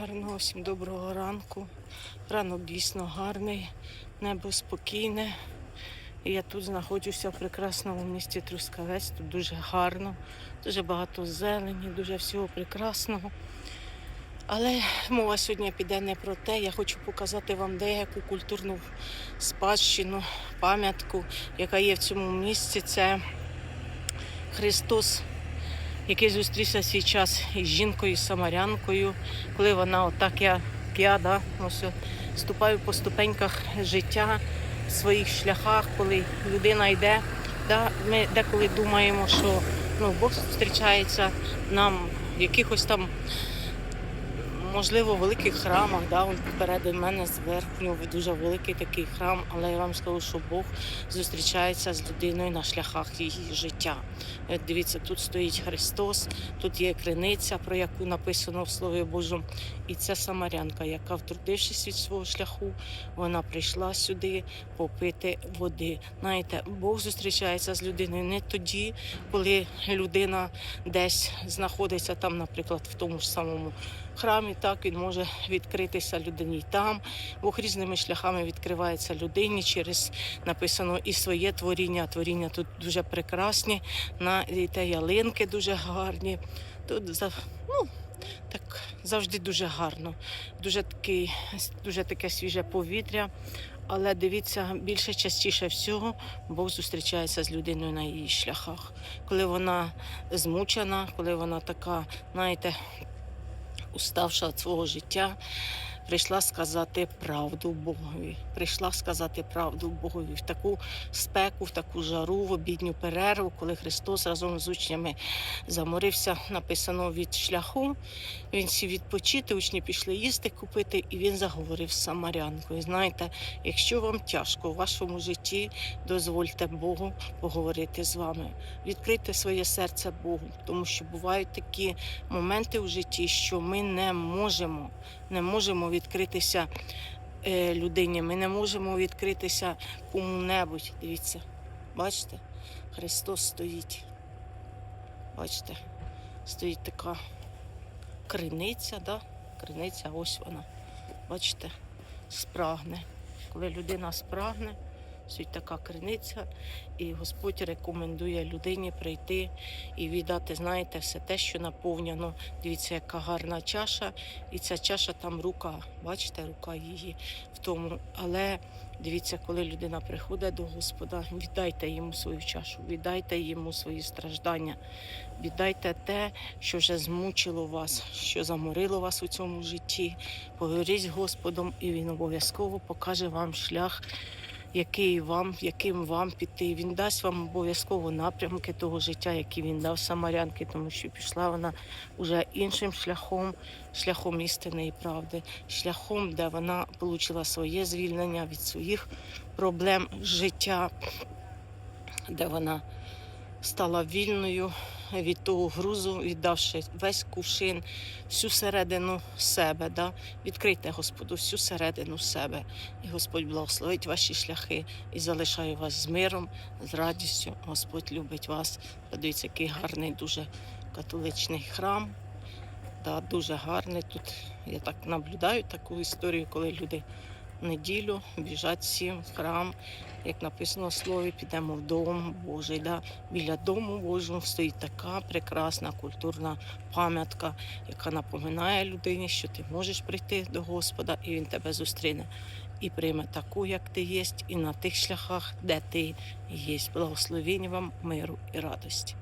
гарного, всім доброго ранку. Ранок дійсно гарний, небо спокійне. І я тут знаходжуся в прекрасному місті Трускавець. Тут дуже гарно, дуже багато зелені, дуже всього прекрасного. Але мова сьогодні піде не про те. Я хочу показати вам деяку культурну спадщину, пам'ятку, яка є в цьому місці. Це Христос, який зустрівся свій час із жінкою, з самарянкою, коли вона, отак я, я да, ось, ступаю по ступеньках життя в своїх шляхах, коли людина йде. Да, ми деколи думаємо, що ну, Бог зустрічається нам в якихось там, можливо, в великих храмах. Да, он попереду мене зверху дуже великий такий храм, але я вам скажу, що Бог зустрічається з людиною на шляхах її життя. Е, Дивіться, тут стоїть Христос, тут є криниця, про яку написано в Слові Божому. І це самарянка, яка, втрутившись від свого шляху, вона прийшла сюди попити води. Знаєте, Бог зустрічається з людиною не тоді, коли людина десь знаходиться там, наприклад, в тому ж самому храмі. Так він може відкритися людині там. Бог різними шляхами відкривається людині через написано і своє творіння. Творіння тут дуже прекрасні. На те ялинки дуже гарні. Тут за ну. Так завжди дуже гарно, дуже такий, дуже таке свіже повітря. Але дивіться, більше частіше всього Бог зустрічається з людиною на її шляхах. Коли вона змучена, коли вона така, знаєте, уставша від свого життя, прийшла сказати правду Богові. Прийшла сказати правду Богові в таку спеку, в таку жару, в обідню перерву, коли Христос разом з учнями заморився, написано від шляху. Він сів відпочити, учні пішли їсти купити, і він заговорив з самарянкою. Знаєте, якщо вам тяжко в вашому житті, дозвольте Богу поговорити з вами. Відкрийте своє серце Богу, тому що бувають такі моменти в житті, що ми не можемо, не можемо відкритися е, людині, ми не можемо відкритися кому-небудь. Дивіться, бачите, Христос стоїть. Бачите, стоїть така криниця, да? криниця, ось вона. Бачите, спрагне. Коли людина спрагне, стоїть така криниця, і Господь рекомендує людині прийти і віддати, знаєте, все те, що наповнено. Дивіться, яка гарна чаша, і ця чаша там рука. Бачите, рука її в тому. Але дивіться, коли людина приходить до Господа, віддайте йому свою чашу, віддайте йому свої страждання, віддайте те, що вже змучило вас, що заморило вас у цьому житті. Поговоріть з Господом, і він обов'язково покаже вам шлях який вам, яким вам піти. Він дасть вам обов'язково напрямки того життя, який він дав самарянки, тому що пішла вона уже іншим шляхом, шляхом істини і правди, шляхом, де вона отримала своє звільнення від своїх проблем життя, де вона стала вільною від того грузу, віддавши весь кувшин, всю середину себе. Да? Відкрийте Господу всю середину себе. І Господь благословить ваші шляхи і залишає вас з миром, з радістю. Господь любить вас. Подивіться, який гарний, дуже католичний храм. Да, дуже гарний. Тут я так наблюдаю таку історію, коли люди неділю біжать всі в храм. Як написано в слові, підемо в дом Божий. Да? Біля дому Божого стоїть така прекрасна культурна пам'ятка, яка напоминає людині, що ти можеш прийти до Господа, і Він тебе зустріне і прийме таку, як ти єсть, і на тих шляхах, де ти є. Благословіння вам, миру і радості.